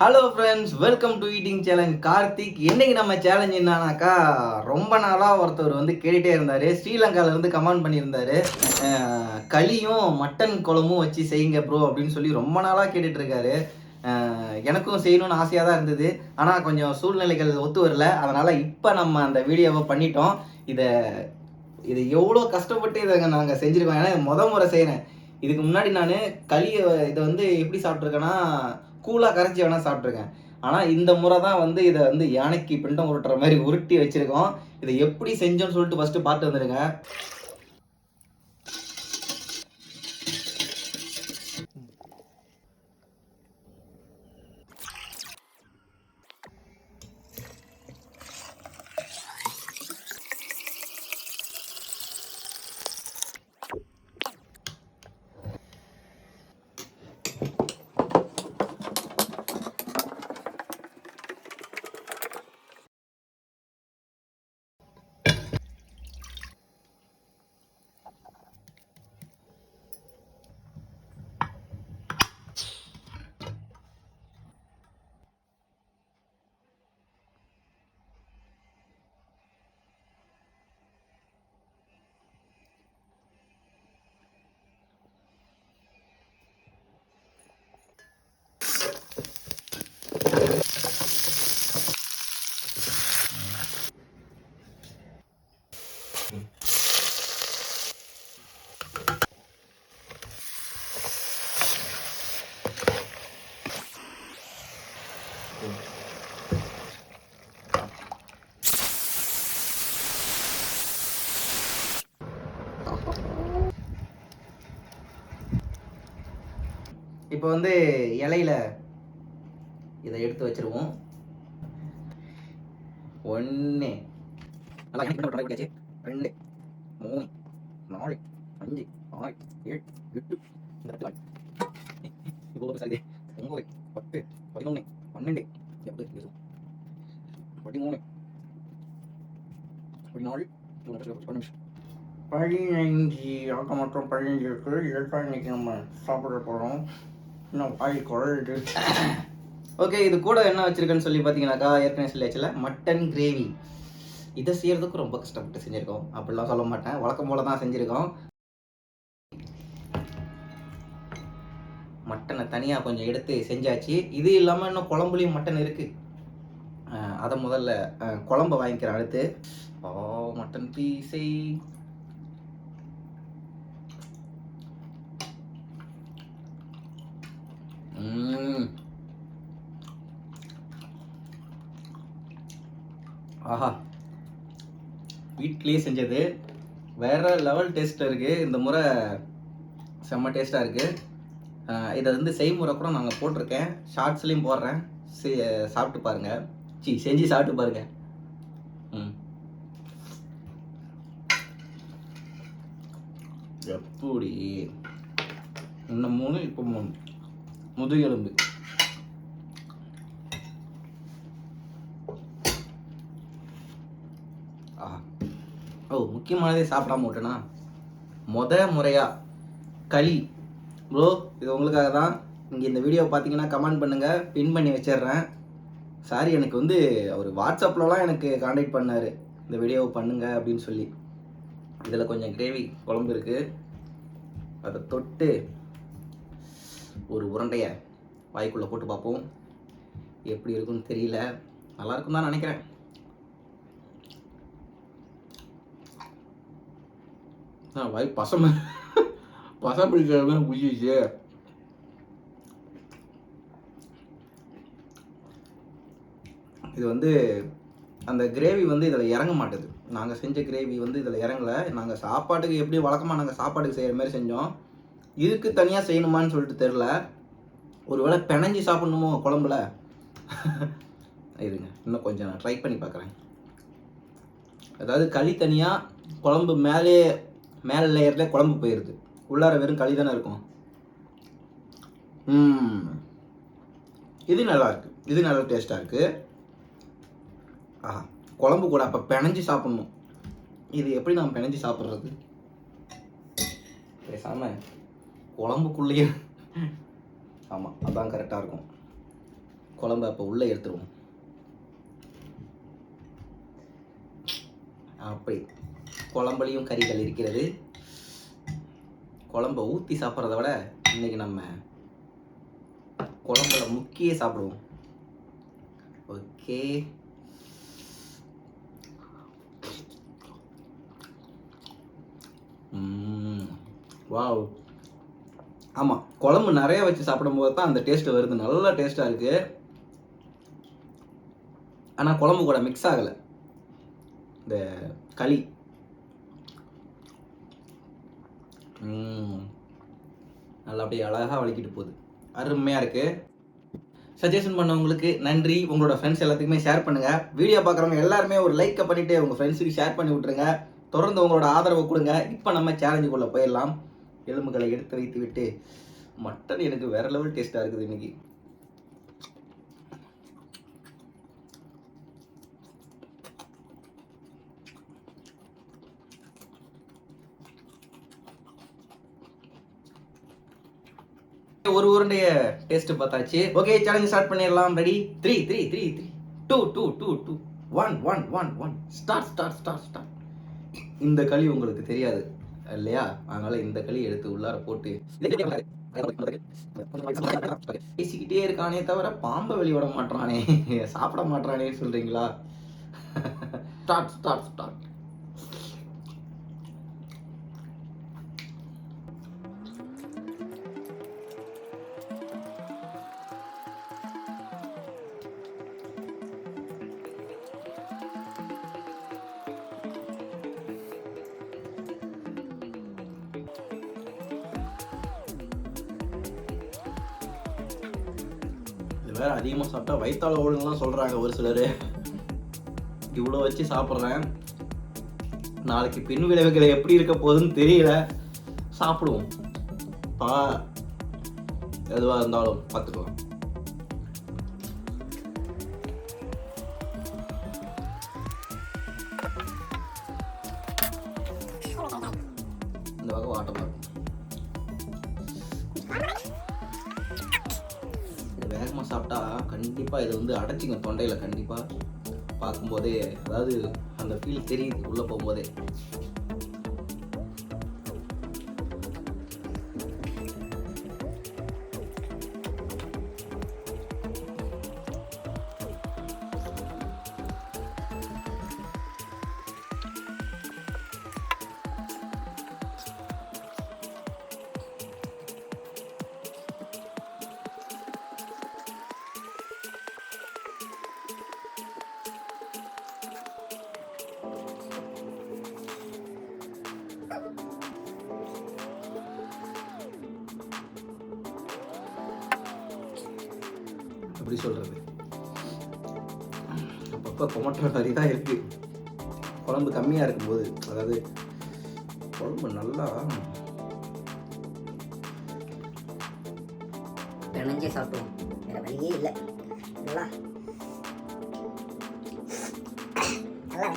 Hello friends welcome to eating challenge Karthik இன்னைக்கு நம்ம challenge என்னன்னாக்கா ரொம்ப நாளாக ஒருத்தர் வந்து கேட்டுட்டே இருந்தார். ஸ்ரீலங்கால இருந்து கமெண்ட் பண்ணியிருந்தாரு. களியும் மட்டன் குழம்பும் வச்சு செய்யுங்க ப்ரோ அப்படின்னு சொல்லி ரொம்ப நாளாக கேட்டுட்ருக்காரு எனக்கும் செய்யணும்னு ஆசையாக தான் இருந்தது. ஆனால் கொஞ்சம் சூழ்நிலைகள் ஒத்து வரல. அதனால் இப்போ நம்ம அந்த வீடியோவை பண்ணிட்டோம். இதை இது எவ்வளோ கஷ்டப்பட்டு இதை நாங்கள் செஞ்சுருக்கோம். ஏன்னா முத முறை செய்கிறேன் இதுக்கு முன்னாடி நான் களியை இதை வந்து எப்படி சாப்பிட்ருக்கேன்னா கூலாக கரைச்சி வேணால் சாப்பிட்ருக்கேன் ஆனால் இந்த முறை தான் வந்து இதை வந்து யானைக்கு பிண்டம் உருட்டுற மாதிரி உருட்டி வச்சுருக்கோம். இதை எப்படி செஞ்சோன்னு சொல்லிட்டு ஃபஸ்ட்டு பார்த்து வந்துடுங்க. இப்போ வந்து இலையில இதை எடுத்து வச்சிருவோம். ஒன்று நல்லா கணக்கு ரெண்டு மூணு நாலு அஞ்சு ஆறு ஏழு எட்டு. இந்த இடத்துல இவ்வளோ சாரி ஒம்பது பத்து பதினொன்று பன்னெண்டு எப்படி பதிமூணு. பதினாலு. பதினஞ்சு பதினஞ்சு ஆக மொத்தம் பதினஞ்சு இருக்குது. இதைத்தான் இன்னைக்கு நம்ம சாப்பிட போகிறோம் இன்னும் வாய் குழல் ஓகே இது கூட என்ன வச்சிருக்கேன்னு சொல்லி பார்த்தீங்கன்னாக்கா ஏற்கனவே சொல்லியாச்சுல மட்டன் கிரேவி இதை செய்யறதுக்கு ரொம்ப கஷ்டப்பட்டு செஞ்சுருக்கோம். அப்படிலாம் சொல்ல மாட்டேன். வழக்கம் போல தான் செஞ்சுருக்கோம். மட்டனை தனியாக கொஞ்சம் எடுத்து செஞ்சாச்சு. இது இல்லாமல் இன்னும் குழம்புலையும் மட்டன் இருக்குது அதை முதல்ல குழம்ப வாங்கிக்கிறேன் அடுத்து. ஓ மட்டன் பீஸை ஆஹா. வீட்லேயே செஞ்சது. வேற லெவல் டேஸ்ட்டில் இருக்குது இந்த முறை செம்ம டேஸ்ட்டாக இருக்குது இதை வந்து செய்முறை கூட நாங்கள் போட்டிருக்கேன். ஷார்ட்ஸ்லேயும் போடுறேன். செ- சாப்பிட்டு பாருங்கள் சி செஞ்சு சாப்பிட்டு பாருங்கள் ம். எப்படி இன்னும் மூணு இப்போ மூணு. முதுகெலும்பு ஓ முக்கியமானதே சாப்பிடாம விட்டேனா? முத முறையாக களி. ப்ரோ இது உங்களுக்காக தான். நீங்கள் இந்த வீடியோ பார்த்தீங்கன்னா கமெண்ட் பண்ணுங்கள் பின் பண்ணி வச்சிடுறேன். சாரி எனக்கு வந்து அவர் வாட்ஸ்அப்லலாம் எனக்கு காண்டாக்ட் பண்ணார். இந்த வீடியோவை பண்ணுங்க அப்படின்னு சொல்லி. இதில் கொஞ்சம் கிரேவி குழம்பு இருக்குது அதை தொட்டு ஒரு உருண்டையை வாய்க்குள்ளே போட்டு பார்ப்போம். எப்படி இருக்குன்னு தெரியல. நல்லா இருக்கும் தான் நினைக்கிறேன். ஆ வாய் பசம பசம் பிடிக்கிறது மாதிரி இது வந்து அந்த கிரேவி வந்து இதில் இறங்க மாட்டேது. நாங்கள் செஞ்ச கிரேவி வந்து இதில் இறங்கல. நாங்கள் சாப்பாட்டுக்கு எப்படி வழக்கமாக நாங்கள் சாப்பாட்டுக்கு செய்கிற மாதிரி செஞ்சோம். இதுக்கு தனியாக செய்யணுமான்னு சொல்லிட்டு தெரில ஒருவேளை பிணைஞ்சி சாப்பிடணுமோ குழம்புல? இருங்க இன்னும் கொஞ்சம் நான் ட்ரை பண்ணி பார்க்குறேன். அதாவது களி தனியாக குழம்பு மேலே மேலே லேயரில் குழம்பு போயிடுது உள்ளார வெறும் களி தானே இருக்கும். ம். இது நல்லா இருக்கு. இது நல்லா டேஸ்ட்டாக இருக்கு. ஆஹா குழம்பு கூட அப்போ பிணைஞ்சு சாப்பிடணும். இது எப்படி நான் பிணைஞ்சு சாப்பிட்றது? பேசாம குழம்புக்குள்ளேயே. ஆமாம் அதான் கரெக்டாக இருக்கும். குழம்ப அப்போ உள்ளே எடுத்துருவோம். அப்படி. குழம்புலையும் கறிகள் இருக்கிறது. குழம்ப ஊற்றி சாப்பிட்றத விட இன்னைக்கு நம்ம குழம்புல முக்கிய சாப்பிடுவோம். ஓகே வாவ் ஆமாம் குழம்பு நிறைய வச்சு சாப்பிடும்போது தான் அந்த டேஸ்ட்டு வருது. நல்ல டேஸ்ட்டாக இருக்குது ஆனால் குழம்பு கூட மிக்ஸ் ஆகலை. இந்த களி. நல்லா அப்படியே அழகாக வலிக்கிட்டு போகுது. அருமையாக இருக்குது சஜஷன் பண்ணவங்களுக்கு நன்றி. உங்களோட ஃப்ரெண்ட்ஸ் எல்லாத்துக்குமே ஷேர் பண்ணுங்கள் வீடியோ பார்க்குறவங்க எல்லாருமே ஒரு லைக்கை பண்ணிவிட்டு உங்கள் ஃப்ரெண்ட்ஸுக்கு ஷேர் பண்ணி விட்ருங்க தொடர்ந்து உங்களோட ஆதரவை கொடுங்க. இப்போ நம்ம சேலஞ்சுக்குள்ளே போயிடலாம். எலும்புகளை எடுத்து வைத்து விட்டு மட்டன் எனக்கு வேற லெவல் டேஸ்ட்டாக இருக்குது இன்னைக்கு. ஒரு உருண்டைய டேஸ்ட் பார்த்தாச்சு. ஓகே சேலஞ்ச் ஸ்டார்ட் பண்ணிடலாம். Ready three three three three two two two two one one one one start start start start இந்த களி உங்களுக்கு தெரியாது. இல்லையா? அதனால இந்த களி எடுத்து உள்ளார போட்டு பேசிக்கிட்டே இருக்கானே தவிர பாம்பை வெளிவிட மாட்டானே சாப்பிட மாட்டானே சொல்றீங்களா? ஸ்டார்ட் ஸ்டார்ட் ஸ்டார்ட் இது வேற அதிகமாக சாப்பிட்டா வயிற்றால ஓடுங்கலாம் சொல்கிறாங்க ஒரு சிலர். இவ்வளோ வச்சு சாப்பிட்றேன். நாளைக்கு பின் விளைவுகள் எப்படி இருக்க போகுதுன்னு தெரியல. சாப்பிடுவோம். பா எதுவாக இருந்தாலும் பார்த்துக்கலாம் அதிகமாக சாப்பிட்டா கண்டிப்பாக இது வந்து அடைச்சிங்க தொண்டையில் கண்டிப்பாக பார்க்கும்போதே அதாவது அந்த ஃபீல் தெரியுது. உள்ளே போகும்போதே. எப்படி சொல்கிறது அப்பப்போ கொமட்டுற மாதிரி தான் இருக்குது குழம்பு கம்மியாக இருக்கும்போது அதாவது குழம்பு நல்லா பிணைஞ்சே சாப்பிடுவோம். வேற வழியே இல்லை. நல்லா. நல்லா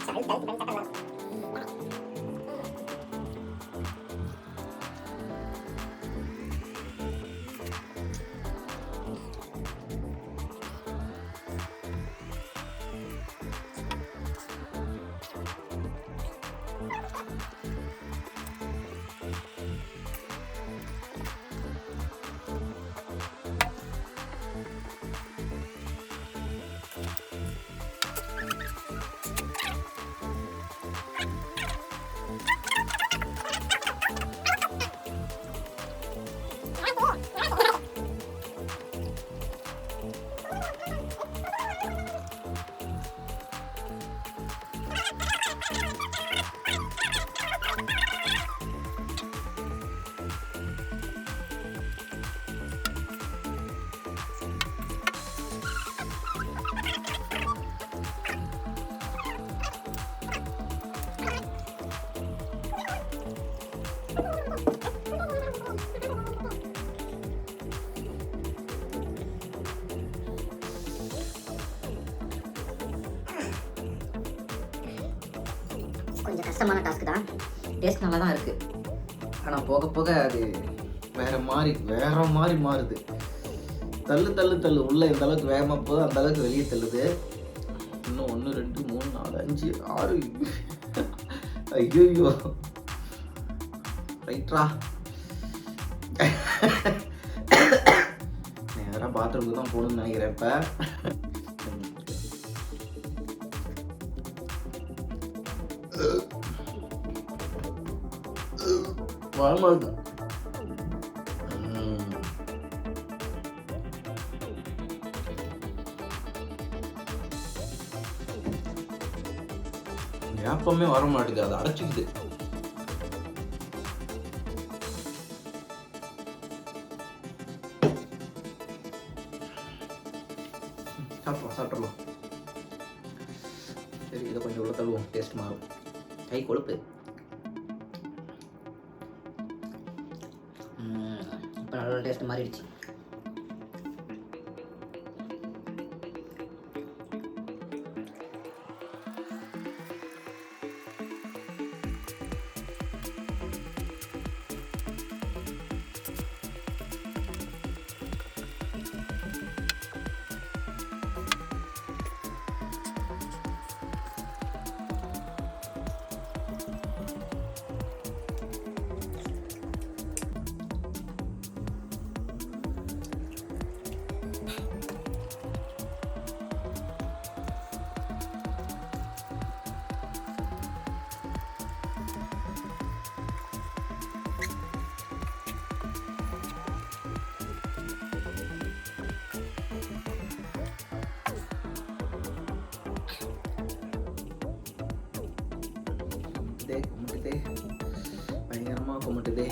கொஞ்சம் கஷ்டமான டாஸ்க் தான். டேஸ்ட் நல்லா தான் இருக்குது ஆனால் போக போக அது வேற மாதிரி வேற மாதிரி மாறுது. தள்ளு தள்ளு தள்ளு. உள்ள எந்த அளவுக்கு வேகமாக போகுது அந்த அளவுக்கு வெளியே தள்ளுது. இன்னும் ஒன்று ரெண்டு மூணு நாலு அஞ்சு ஆறு. ஐயோ ரைட்ரா நேராக பாத்ரூமுக்கு தான் போகணும்னு நினைக்கிறேன் இப்போ. வரமா இருக்கு ஞாபகமே வர மாட்டேங்குது அதை அடைச்சிக்குது. சாப்பிடலாம் சாப்பிடலாம் சரி இதை கொஞ்சம் உள்ள தள்ளுவோம் டேஸ்ட் மாறும். கை கொழுப்பு. டேஸ்ட் மாறிடுச்சு. கும்பிட்டுதே கும்பிட்டுதே பயங்கரமாக கும்பிட்டுதே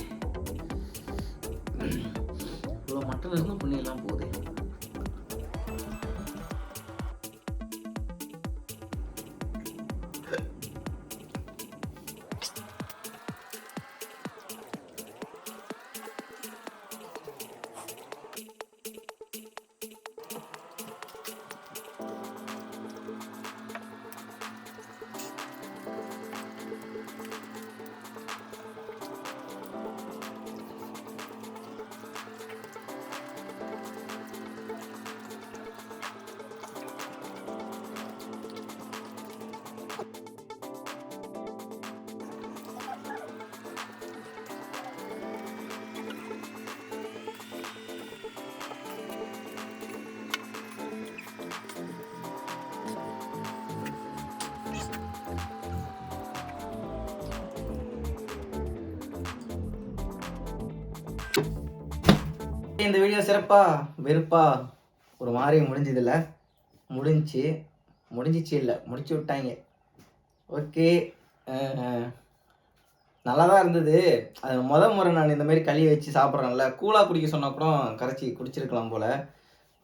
இந்த வீடியோ சிறப்பாக வெறுப்பா ஒரு மாதிரி முடிஞ்சதில்ல. முடிஞ்சுச்சு முடிஞ்சிச்சு இல்லை முடிச்சு விட்டாங்க. ஓகே. நல்லா தான் இருந்தது. அது முத முறை நான் இந்த மாதிரி களி வச்சு சாப்பிட்றேன்ல. கூலாக குடிக்க சொன்னால் கூட கரைச்சி குடிச்சிருக்கலாம் போல்.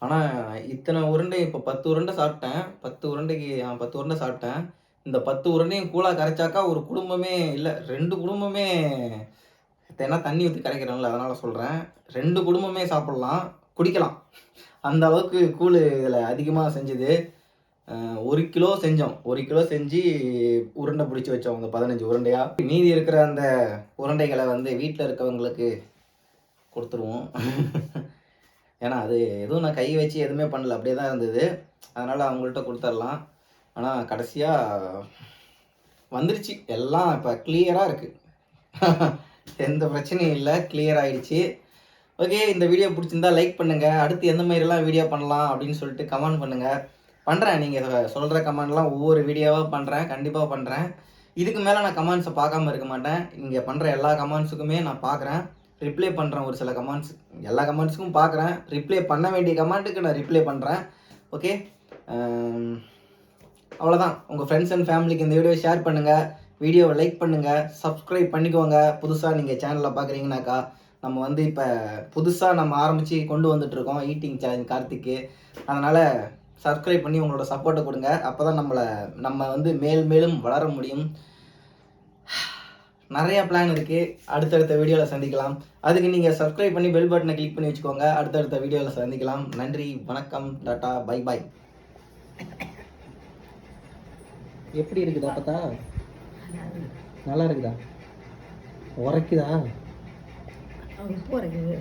ஆனால் இத்தனை உருண்டை இப்போ பத்து உருண்டை சாப்பிட்டேன். பத்து உருண்டைக்கு பத்து உருண்டை சாப்பிட்டேன். இந்த பத்து உருண்டையும் கூலாக கரைச்சாக்கா ஒரு குடும்பமே இல்லை ரெண்டு குடும்பமே ஏன்னா தண்ணி ஊற்றி கரைக்கிறோம்ல அதனால் சொல்கிறேன் ரெண்டு குடும்பமே சாப்பிட்லாம் குடிக்கலாம். அந்த அளவுக்கு கூழ் இதில் அதிகமாக செஞ்சது. ஒரு கிலோ செஞ்சோம். ஒரு கிலோ செஞ்சு உருண்டை பிடிச்சி வச்சோம் அந்த பதினஞ்சு உருண்டையாக மீதி இருக்கிற அந்த உருண்டைகளை வந்து வீட்டில் இருக்கவங்களுக்கு கொடுத்துருவோம். ஏன்னா அது எதுவும் நான் கை வச்சு எதுவுமே பண்ணல அப்படியே தான் இருந்தது. அதனால் அவங்கள்ட்ட கொடுத்துர்லாம் ஆனால் கடைசியாக வந்துருச்சு. எல்லாம் இப்போ கிளியராக இருக்குது எந்த பிரச்சனையும் இல்லை கிளியர் ஆகிடுச்சு ஓகே இந்த வீடியோ பிடிச்சிருந்தா லைக் பண்ணுங்கள் அடுத்து எந்த மாதிரிலாம் வீடியோ பண்ணலாம் அப்படின்னு சொல்லிட்டு கமெண்ட் பண்ணுங்கள் பண்ணுறேன் நீங்கள் சொல்கிற கமெண்ட்லாம் ஒவ்வொரு வீடியோவாக பண்ணுறேன் கண்டிப்பாக பண்ணுறேன் இதுக்கு மேலே நான் கமெண்ட்ஸை பார்க்காம இருக்க மாட்டேன். நீங்கள் பண்ணுற எல்லா கமெண்ட்ஸுக்குமே நான் பார்க்குறேன். ரிப்ளை பண்ணுறேன் ஒரு சில கமெண்ட்ஸ் எல்லா கமெண்ட்ஸுக்கும் பார்க்குறேன். ரிப்ளை பண்ண வேண்டிய கமெண்ட்டுக்கு நான் ரிப்ளை பண்ணுறேன் ஓகே அவ்வளோதான் உங்கள் ஃப்ரெண்ட்ஸ் அண்ட் ஃபேமிலிக்கு இந்த வீடியோ ஷேர் பண்ணுங்கள் வீடியோவை லைக் பண்ணுங்கள் சப்ஸ்கிரைப் பண்ணிக்கோங்க. புதுசாக நீங்கள் சேனலில் பார்க்குறீங்கனாக்கா நம்ம வந்து இப்போ புதுசாக நம்ம ஆரம்பித்து கொண்டு வந்துட்ருக்கோம் ஈட்டிங் சேலஞ்ச் கார்த்திக்கு. அதனால் சப்ஸ்கிரைப் பண்ணி உங்களோட சப்போர்ட்டை கொடுங்க. அப்போ தான் நம்மளை நம்ம வந்து மேல் மேலும் வளர முடியும். நிறையா பிளான் இருக்குது அடுத்தடுத்த வீடியோவில் சந்திக்கலாம். அதுக்கு நீங்கள் சப்ஸ்கிரைப் பண்ணி பெல் பட்டனை கிளிக் பண்ணி வச்சுக்கோங்க. அடுத்தடுத்த வீடியோவில் சந்திக்கலாம். நன்றி வணக்கம் டாட்டா பை பாய் எப்படி இருக்குது பார்த்தா நல்லா இருக்குதா? உரைக்குதா? உப்பு உரைக்குது.